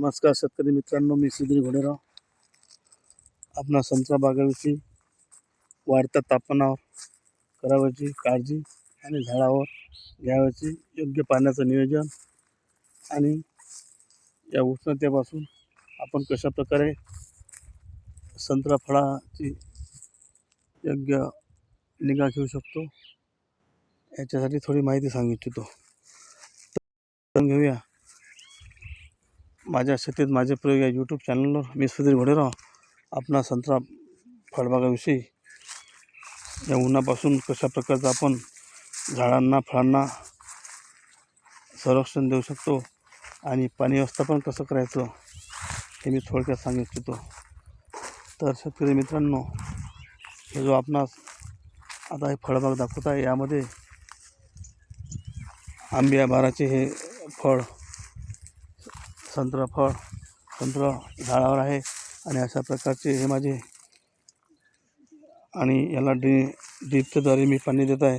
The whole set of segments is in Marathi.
नमस्कार शेतकरी मित्रांनो मी सुधीर घोडेराव. आपणा संत्रा बागाविषयी वाढत्या तापमानावर करावयाची काळजी आणि झाडावर घ्यावयाची योग्य पाण्याचं नियोजन आणि या उष्णतेपासून आपण कशाप्रकारे संत्रा फळाची योग्य निगा घेऊ शकतो याच्यासाठी थोडी माहिती सांगू इच्छितो. घेऊया. माझ्या शेतीत माझे प्रयोग या यूट्यूब चॅनलवर मी सुधीर घोडेराव आपणा संत्रा फळबागाविषयी. या उन्हापासून कशा प्रकारचं आपण झाडांना फळांना संरक्षण देऊ शकतो आणि पाणी व्यवस्थापन कसं करायचं हे मी थोडक्यात सांगू इच्छितो. तर शेतकरी मित्रांनो हे जो आपणास आता हे फळबाग दाखवत आहे यामध्ये आंब्या बाराचे हे फळ संत्रा फळ संत्र झाडावर आहे आणि अशा प्रकारचे हे माझे आणि याला ड्री ड्रीपच्याद्वारे मी पाणी देत आहे.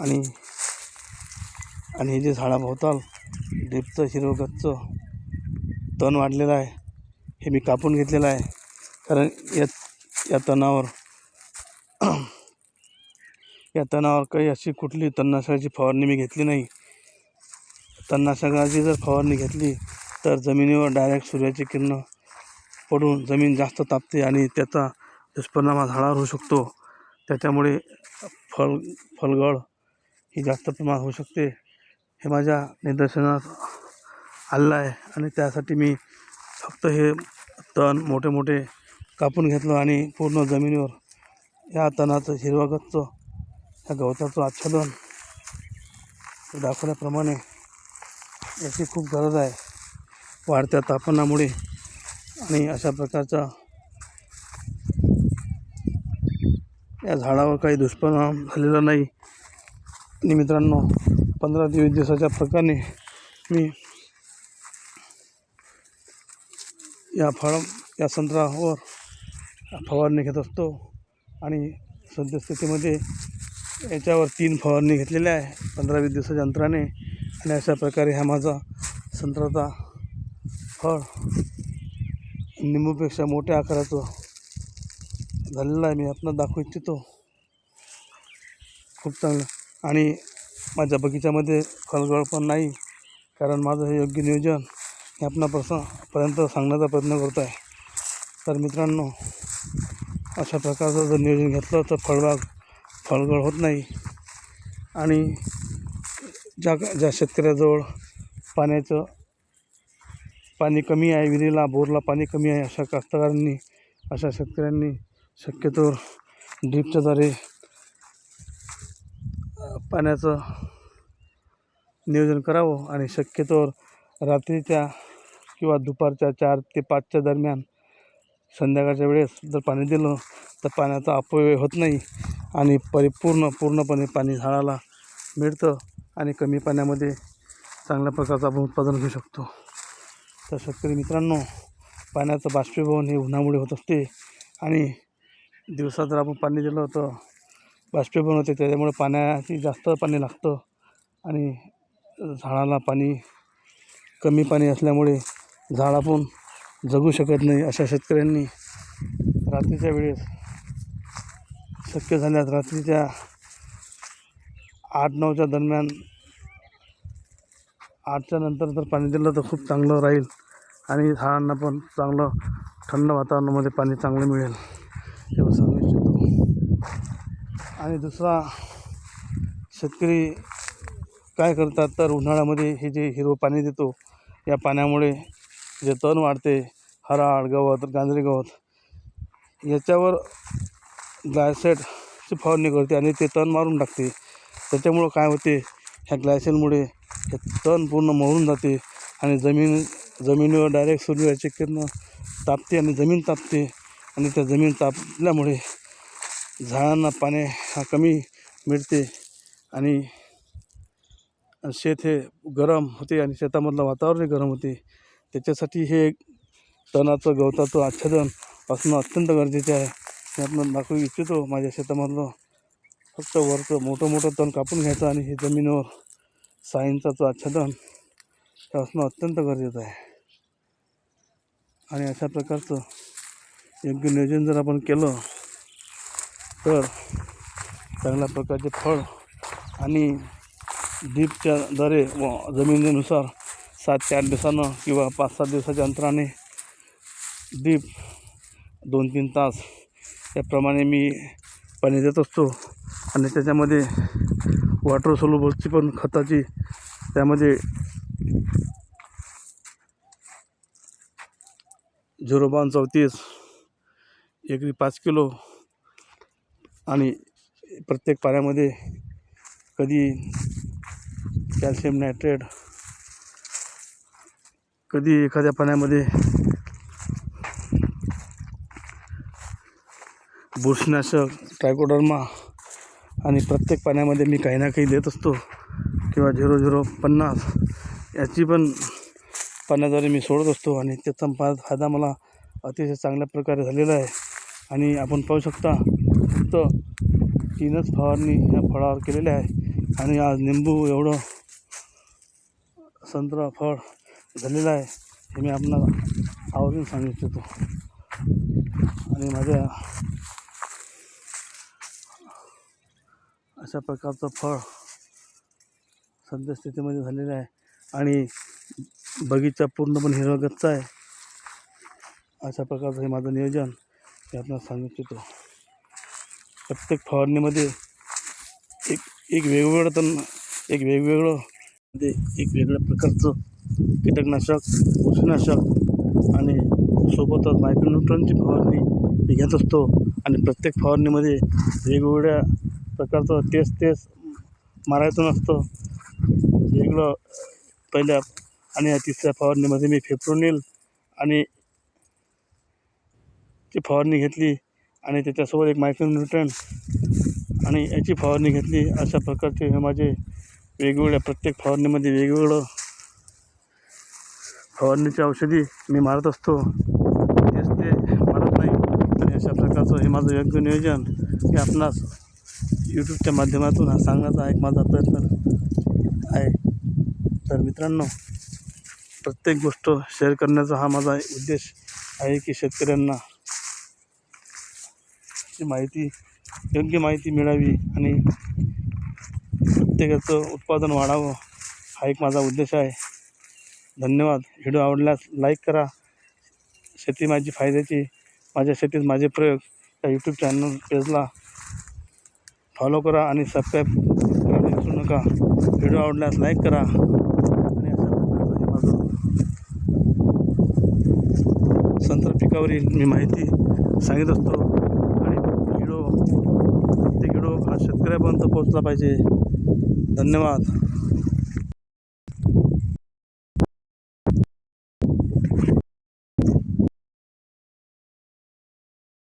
आणि आणि हे जे झाडाभोवताल ड्रीपचं हिरवगतचं तण वाढलेलं आहे हे मी कापून घेतलेलं आहे. कारण या या तणावर या तणावर काही अशी कुठली तणनाशकाची फवारणी मी घेतली नाही. तणनाशकाची जर फवारणी घेतली तर जमिनीवर डायरेक्ट सूर्याची किरणं पडून जमीन जास्त तापते आणि त्याचा दुष्परिणाम हा झाडावर होऊ शकतो. त्याच्यामुळे फळ फळगळ ही जास्त प्रमाणात होऊ शकते. हे माझ्या निदर्शनात आलेलं आहे आणि त्यासाठी मी फक्त हे तण मोठे मोठे कापून घेतलं आणि पूर्ण जमिनीवर या तणाचं हिरवागतचं ह्या गवताचं आच्छादन दाखवल्याप्रमाणे याची खूप गरज आहे. वाढत्या तापमानामुळे आणि अशा प्रकारचा या झाडावर काही दुष्परिणाम झालेला नाही. आणि मित्रांनो पंधरा ते वीस दिवसाच्या प्रकारे मी या फळ या संत्र्यावर फवारणी घेत असतो. आणि सद्यस्थितीमध्ये याच्यावर तीन फवारणी घेतलेल्या आहे पंधरा वीस दिवसाच्या अंतराने. आणि अशा प्रकारे हा माझा संत्राचा फळ. निंबूपेक्षा मोठ्या आकाराचं झालेलं आहे मी आपण दाखवू इच्छितो. खूप चांगलं. आणि माझ्या बगीच्यामध्ये फळगळ पण नाही कारण माझं हे योग्य नियोजन हे आपणापासून पर्यंत सांगण्याचा प्रयत्न करतो आहे तर मित्रांनो अशा प्रकारचं जर नियोजन घेतलं तर फळबाग फळगळ होत नाही. आणि ज्या ज्या शेतकऱ्याजवळ पाण्याचं पाणी कमी आहे विहिरीला बोरला पाणी कमी आहे अशा कास्तकारांनी अशा शेतकऱ्यांनी शक्यतो ड्रीपच्याद्वारे पाण्याचं नियोजन करावं आणि शक्यतोवर रात्रीच्या किंवा दुपारच्या चार ते पाचच्या दरम्यान संध्याकाळच्या वेळेस जर पाणी दिलं तर पाण्याचा अपव्यय होत नाही आणि परिपूर्ण पूर्णपणे पाणी झाडाला मिळतं आणि कमी पाण्यामध्ये चांगल्या प्रकारचं आपण उत्पादन घेऊ शकतो. तर शेतकरी मित्रांनो पाण्याचं बाष्पीभवन हे उन्हामुळे होत असते आणि दिवसात जर आपण पाणी दिलं तर बाष्पीभवन होते. त्याच्यामुळे पाण्याची जास्त पाणी लागतं आणि झाडाला पाणी कमी पाणी असल्यामुळे झाड आपण जगू शकत नाही अशा शेतकऱ्यांनी रात्रीच्या वेळेस शक्य झाल्यास रात्रीच्या आठ नऊच्या दरम्यान आठच्या नंतर जर पाणी दिलं तर खूप चांगलं राहील. आणि झाडांना पण चांगलं थंड वातावरणामध्ये पाणी चांगलं मिळेल. एवढं सांगू इच्छितो. आणि दुसरा शेतकरी काय करतात तर उन्हाळ्यामध्ये हे जे हिरवं पाणी देतो या पाण्यामुळे जे तण वाढते हराळ गवत गांजरी गवत याच्यावर ग्लायसेटची फवारणी करते आणि ते तण मारून टाकते. त्याच्यामुळं काय होते? ह्या ग्लायसेलमुळे हे तण पूर्ण मरून जाते आणि जमीन जमिनीवर डायरेक्ट सूर्याची किरण तापते आणि जमीन तापते. आणि त्या जमीन तापल्यामुळे झाडांना पाणी हा कमी मिळते आणि शेत हे गरम होते आणि शेतामधलं वातावरणही गरम होते. त्याच्यासाठी हे तणाचं गवताचं आच्छादन असणं अत्यंत गरजेचे आहे. हे आपण दाखवू इच्छितो माझ्या शेतामधलं फक्त वरचं मोठं मोठं तण कापून घ्यायचं आणि हे जमिनीवर सायंचाचं आच्छादन हे असणं अत्यंत गरजेचं आहे. आणि अशा प्रकारचं योग्य नियोजन जर आपण केलं तर चांगल्या प्रकारचे फळ आणि ड्रीपच्या द्वारे व जमिनीनुसार सात ते आठ दिवसानं किंवा पाच सात दिवसाच्या अंतराने डीप दोन तीन तास याप्रमाणे मी पाणी देत असतो. आणि त्याच्यामध्ये वॉटर सोल्युबलची पण खताची त्यामध्ये झिरो बावन चौतीस एकरी पाच किलो आणि प्रत्येक पाण्यामध्ये कधी कॅल्शियम नायट्रेट कधी एखाद्या पाण्यामध्ये बुरशीनाशक ट्रायकोडर्मा आणि प्रत्येक पाण्यामध्ये मी काही ना काही देत असतो. किंवा झिरो झिरो पन्नास याची पण पाण्याद्वारे मी सोडत असतो. आणि त्याचा फा फायदा मला अतिशय चांगल्या प्रकारे झालेला आहे. आणि आपण पाहू शकता फक्त तीनच फवारणी या फळावर केलेल्या आहे. आणि आज निंबू एवढं संत्रा फळ झालेलं आहे हे मी आपणाला आवर्जून सांगू इच्छितो. आणि माझ्या अशा प्रकारचं फळ सद्यस्थितीमध्ये झालेलं आहे. आणि बगीचा पूर्णपणे हिरवागच्च आहे. अशा प्रकारचं हे माझं नियोजन मी आपण सांगू इच्छितो प्रत्येक फवारणीमध्ये एक एक वेगवेगळं तण एक वेगवेगळं ते एक वेगळ्या प्रकारचं कीटकनाशक बुरशीनाशक आणि सोबतच मायक्रोन्यूट्रनची फवारणी मी घेत असतो. आणि प्रत्येक फवारणीमध्ये वेगवेगळ्या प्रकारचं तेच तेच मारायचं नसतं. वेगळं पहिल्या आणि या तिसऱ्या फवारणीमध्ये मी फेप्रोनिल आणि ती फवारणी घेतली आणि त्याच्यासोबत एक मायक्रोन्यूट्रन आणि याची फवारणी घेतली. अशा प्रकारचे हे माझे वेगवेगळ्या प्रत्येक फवारणीमध्ये वेगवेगळं फवारणीची औषधी मी मारत असतो. तेच ते मारत नाही. आणि अशा प्रकारचं हे माझं योग्य नियोजन हे आपणास यूट्यूबच्या माध्यमातून हा सांगण्याचा एक माझा प्रयत्न आहे. तर मित्रांनो प्रत्येक गोष्ट शेअर करण्याचा हा माझा उद्देश आहे की शेतकऱ्यांना ची माहिती योग्य माहिती मिळावी आणि प्रत्येकाचं उत्पादन वाढावं हा एक माझा उद्देश आहे. धन्यवाद. व्हिडिओ आवडल्यास लाईक करा. शेती माझी फायद्याची माझ्या शेतीत माझे प्रयोग या यूट्यूब चॅनल पेजला फॉलो करा आणि सबस्क्राईब करायला विसरू नका. व्हिडिओ आवडल्यास लाईक करा. आणि अशा प्रकारचं माझं. संत्र पिकावरील मी माहिती सांगत असतो. आणि व्हिडिओ प्रत्येक व्हिडिओ हा शेतकऱ्यापर्यंत पोहोचला पाहिजे. धन्यवाद.